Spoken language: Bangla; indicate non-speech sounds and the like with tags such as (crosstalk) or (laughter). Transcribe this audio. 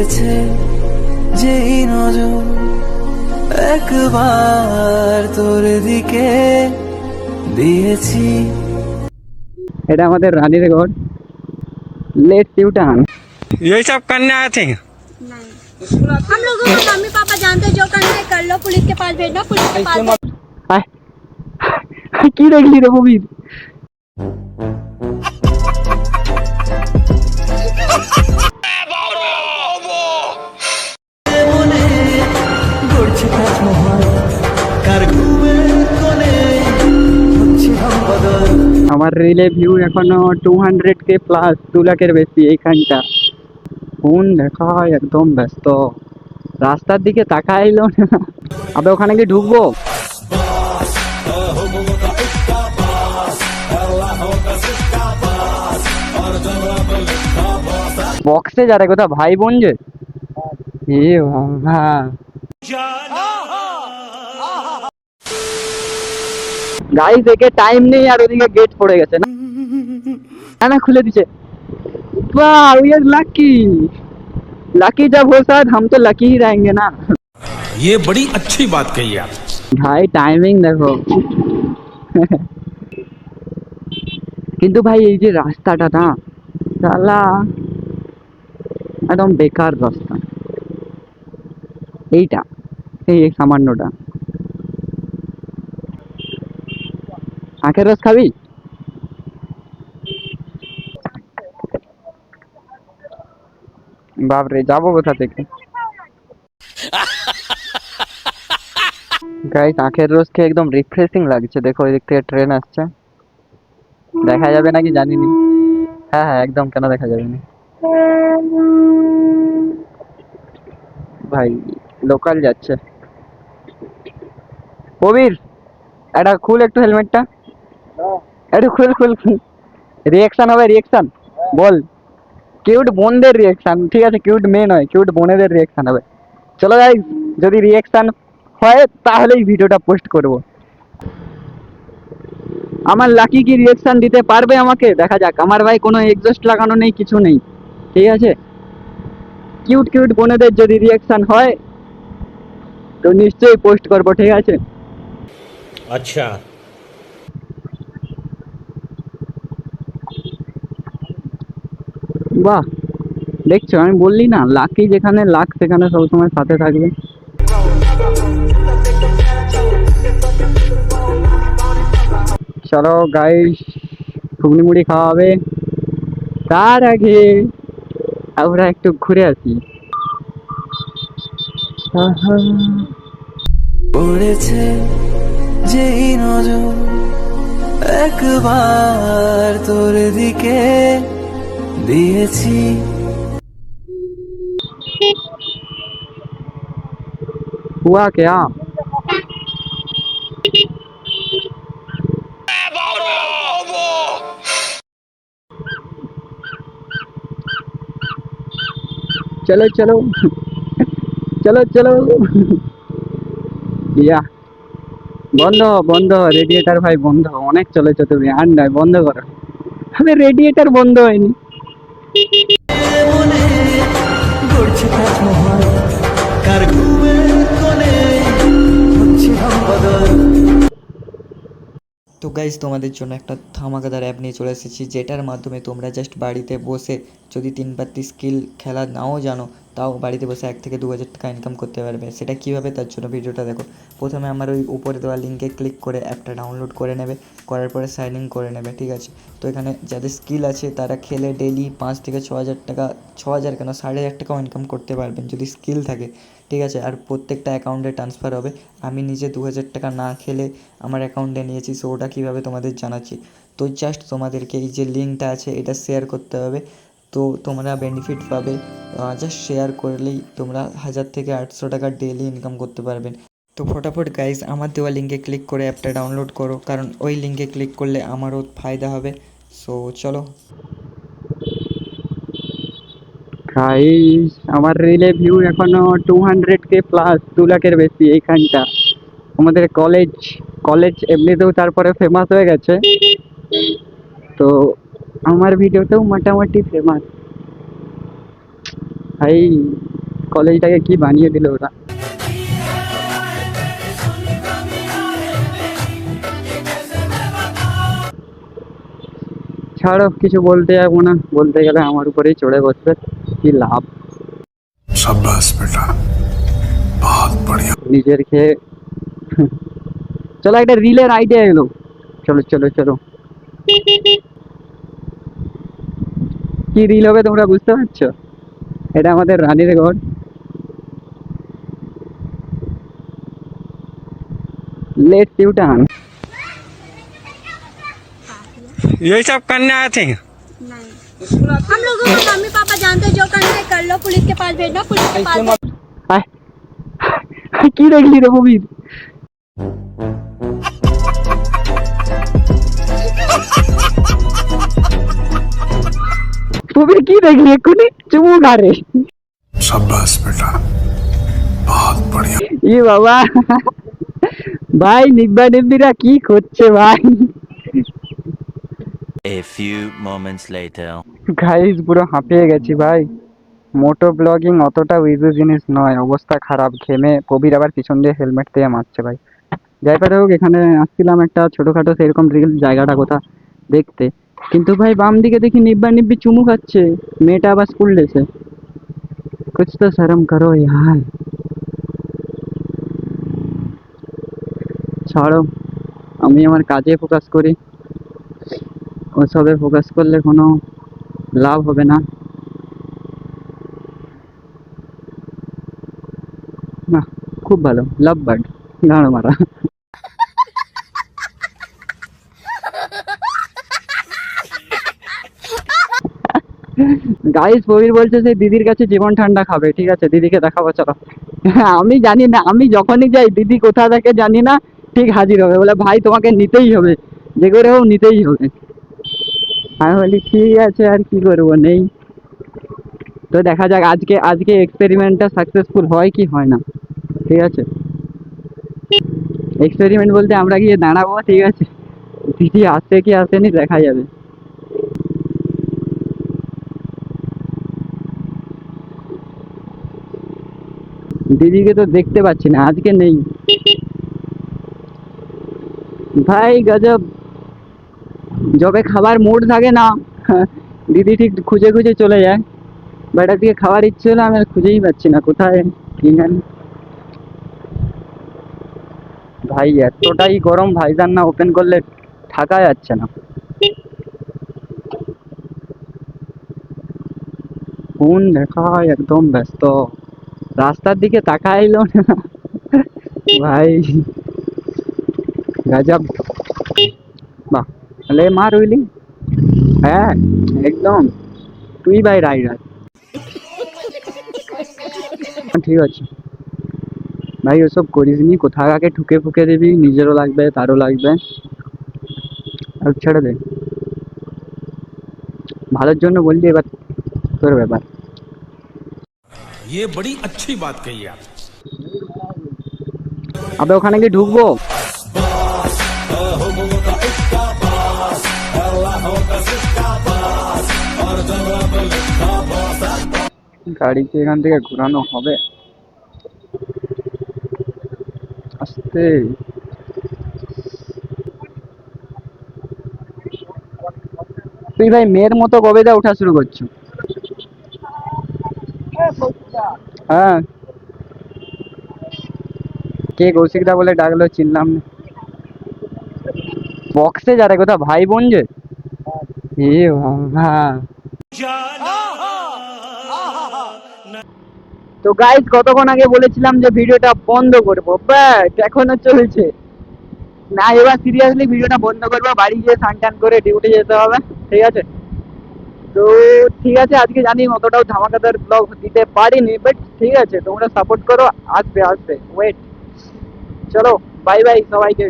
পড়েছে যেই নজর একবার তোর দিকে দিয়েছি এটা আমাদের রানীর ঘর লেট টিউটান ये सब करने आए थे हम लोगों को मम्मी पापा जानते हैं, जो करना है कर लो पुलिस के पास भेजना पुलिस के पास भेजना। আয় কি দেখলি রে প্রবীর আমার রিলে ভিউ এখনও টু হান্ড্রেড কে প্লাস দু লাখের বেশি এইখানটা। ফোন দেখা হয় একদম ব্যস্ত। রাস্তার দিকে তাকাইলো না। আবে ওখানে কি ঢুকবো? বক্সে যারা কোথা ভাই বোন যে? এ বাবা। গাইস একে টাইম নেই আর ওদিকে গেট পড়ে গেছে না না না খুলে দিছে वाह वी आर लकी लकी जब हो शायद हम तो लकी ही रहेंगे ना ये बड़ी अच्छी बात कही आप ভাই টাইমিং দেখো কিন্তু ভাই এই যে রাস্তাটা না সালা একদম বেকার রাস্তা এইটা এই এই সামান্যটা আখের রস খাবি? বাপরে, যাব কোথা থেকে? গাইস আখের রস খেয়ে একদম রিফ্রেশিং লাগছে। দেখো ওই দিক থেকে ট্রেন আসছে। দেখা যাবে নাকি জানি নি হ্যাঁ হ্যাঁ একদম, কেন দেখা যাবে না? ভাই লোকাল যাচ্ছে। কবির এটা খুল একটু হেলমেটটা একটু খুল খুল খুল। রিয়াকশন হবে রিয়াকশন বল। কিউট বোনদের রিয়াকশন ঠিক আছে কিউট মেয়ে নয় কিউট বোনেদের রিয়াকশন হবে। চলো যাই যদি রিয়াকশন হয় তাহলে এই ভিডিওটা পোস্ট করব। আমার লাকি কি রিয়াকশন দিতে পারবে আমাকে? দেখা যাক। আমার ভাই কোনো এক্সস্ট লাগানো নেই, কিছু নেই। ঠিক আছে? কিউট কিউট বোনেদের যদি রিয়াকশন হয়, তো নিশ্চয়ই পোস্ট করব, ঠিক আছে? আচ্ছা। বাহ, দেখছ, আমি বললি না, লাকি যেখানে লাক, সেখানে সবসময় সাথে থাকবে। চলো গাই ঘুগনি মুড়ি খাওয়া হবে তার আগে আমরা একটু ঘুরে আসি। পড়েছে যেই নজর, একবার তোর দিকে। দিয়েছি हुआ क्या चलो चलो চলো চলো ইয়া বন্ধ বন্ধ রেডিয়েটার ভাই বন্ধ অনেক চলেছো তুমি আর নয় বন্ধ করো আরে রেডিয়েটার বন্ধ হয়নি তো গাইজ তোমাদের জন্য একটা ধামাকাদার অ্যাপ নিয়ে চলে এসেছি, যেটার মাধ্যমে তোমরা জাস্ট বাড়িতে বসে যদি তিন স্কিল খেলা নাও জানো তাও বাড়িতে বসে এক থেকে দু হাজার টাকা ইনকাম করতে পারবে। সেটা কীভাবে তার জন্য? ভিডিওটা দেখো। প্রথমে আমার ওই উপরে দেওয়া লিঙ্কে ক্লিক করে অ্যাপটা ডাউনলোড করে নেবে। করার পরে সাইন ইন করে নেবে, ঠিক আছে? তো এখানে যাদের স্কিল আছে, তারা খেলে ডেলি পাঁচ থেকে ছ হাজার টাকা ছ হাজার কেন? সাড়ে হাজার টাকাও ইনকাম করতে পারবেন যদি স্কিল থাকে, ঠিক আছে? আর প্রত্যেকটা অ্যাকাউন্টে ট্রান্সফার হবে। আমি নিজে দু হাজার টাকা না খেলে আমার অ্যাকাউন্টে নিয়েছি সো ওটা কীভাবে তোমাদের জানাচ্ছি? তো জাস্ট তোমাদেরকে এই যে লিঙ্কটা আছে, এটা শেয়ার করতে হবে। তো তোমরা বেনিফিট পাবে। জাস্ট শেয়ার করলেই তোমরা হাজার থেকে আটশো টাকা ডেলি ইনকাম করতে পারবেন তো ফটাফট গাইজ আমার দেওয়া লিঙ্কে ক্লিক করে অ্যাপটা ডাউনলোড করো, কারণ ওই লিঙ্কে ক্লিক করলে আমারও ফায়দা হবে। সো চলো। গাইস আমার রিলে ভিউ এখনও টু হান্ড্রেড কে প্লাস দু লাখের বেশি এইখানটা। আমাদের কলেজ কলেজ এমনিতেও তারপরে ফেমাস হয়ে গেছে। তো আমার ভিডিওটাও মোটামুটি ফেমাস ভাই কলেজটাকে কি বানিয়ে দিল ওরা ছাড়ো কিছু বলতে যাবো না বলতে গেলে আমার উপরেই চড়ে বসবে কি লাভ নিজের খেয়ে চলো একটা রিলের আইডিয়া এলো চলো চলো চলো কি রিল হবে তোমরা বুঝতে পারছো এটা আমাদের রানীর ঘর লেটস ইউ টান यही सब करने आए थे नहीं हम लोगों को मम्मी पापा जानते हैं, जो करना है कर लो पुलिस के पास भेजना पुलिस के पास भेजना। আয় কি দেখলি রে প্রবীর খুবই কি দেখি এক্ষুনি? চুমু গাড়ে সাব্বাস বেটা। বহুত বড়িয়া। ই বাবা। ভাই নিব্বা নিব্বিরা কি করছে ভাই? A few moments later guys পুরো হাঁপিয়ে গেছি ভাই। মোটো ব্লগিং অতটা ইজি জিনিস নয়। অবস্থা খারাপ। ঘেমে কবির আবার পিছন দিয়ে হেলমেট দিয়ে মারছে ভাই। যাই পারে হোক এখানে আসছিলাম একটা ছোটোখাটো সেরকম রিল জায়গাটা কোথা দেখতে। কিন্তু ভাই বাম দিকে দেখি নিব্বা নিব্বি চুমু খাচ্ছে। মেয়েটা আবার স্কুল ডেছে কুছ তো শরম করো ইয়ার ছাড়ো, আমি আমার কাজে ফোকাস করি। ওসবে ফোকাস করলে কোনো লাভ হবে না। না খুব ভালো। Love bird. গাড়ো মারা। গাইস প্রবীর বলছে যে দিদির কাছে জীবন ঠান্ডা খাবে। ঠিক আছে, দিদিকে দেখাবো, চলো। আমি জানি না, আমি যখনই যাই, দিদি কোথা থেকে জানি না, ঠিক হাজির হবে। বলে, ভাই, তোমাকে নিতেই হবে। যে করে হোক, নিতেই হবে। আমি বলি, ঠিক আছে, আর কি করব, নেই। তো দেখা যাক, আজকে আজকে এক্সপেরিমেন্টটা সাকসেসফুল হয় কি হয় না। ঠিক আছে? এক্সপেরিমেন্ট বলতে আমরা গিয়ে দাঁড়াবো, ঠিক আছে? দিদি আসে কি আসেনি, দেখা যাবে। দিদিকে তো দেখতে পাচ্ছি না, আজকে নেই। ভাই, গজব। যবে খাবার মুড থাকে না, (laughs) দিদি ঠিক খুঁজে খুঁজে চলে যায়। বাট আজকে খাওয়ার ইচ্ছে হলো আমি আর খুঁজেই পাচ্ছি না, কোথায়, কি জানি ভাই, এতটাই গরম ভাইজান না ওপেন করলে থাকা যাচ্ছে না। ফোন দেখা একদম ব্যস্ত। রাস্তার দিকে তাকাইলো না। ভাই, গজব। বাহ, তাহলে মার উইলি হ্যাঁ একদম। তুই ভাই রাইডার ঠিক আছে। ভাই, ওসব করিস নি, কোথাও আগে ঠুকে ফুকে দিবি, নিজেরও লাগবে, তারও লাগবে। আর ছেড়ে দে। ভালোর জন্য বললি এবার তোর ব্যাপার। ये बड़ी अच्छी बात कही आप আবে ওখানে কি ঢুকবো গাড়ি কি এখান থেকে ঘোরানো হবে আস্তে তুই ভাই মেয়ের মতো কবে দা ওঠা শুরু করছো হ্যাঁ। কে কৌশিকদা বলে ডাকলো চিনলাম না। বক্সে যারা কোথাও? ভাই বোন যে? তো গাইজ কতক্ষণ আগে বলেছিলাম যে ভিডিওটা বন্ধ করব? বাট এখনও চলছে। না, এবার সিরিয়াসলি ভিডিওটা বন্ধ করব, বাড়ি গিয়ে স্নান টান করে ডিউটি যেতে হবে, ঠিক আছে? তো ঠিক আছে, আজকে জানি অতটাও ধামাকাদার ব্লগ দিতে পারিনি বাট ঠিক আছে, তোমরা সাপোর্ট করো, আসবে আসবে ওয়েট চলো বাই বাই সবাইকে।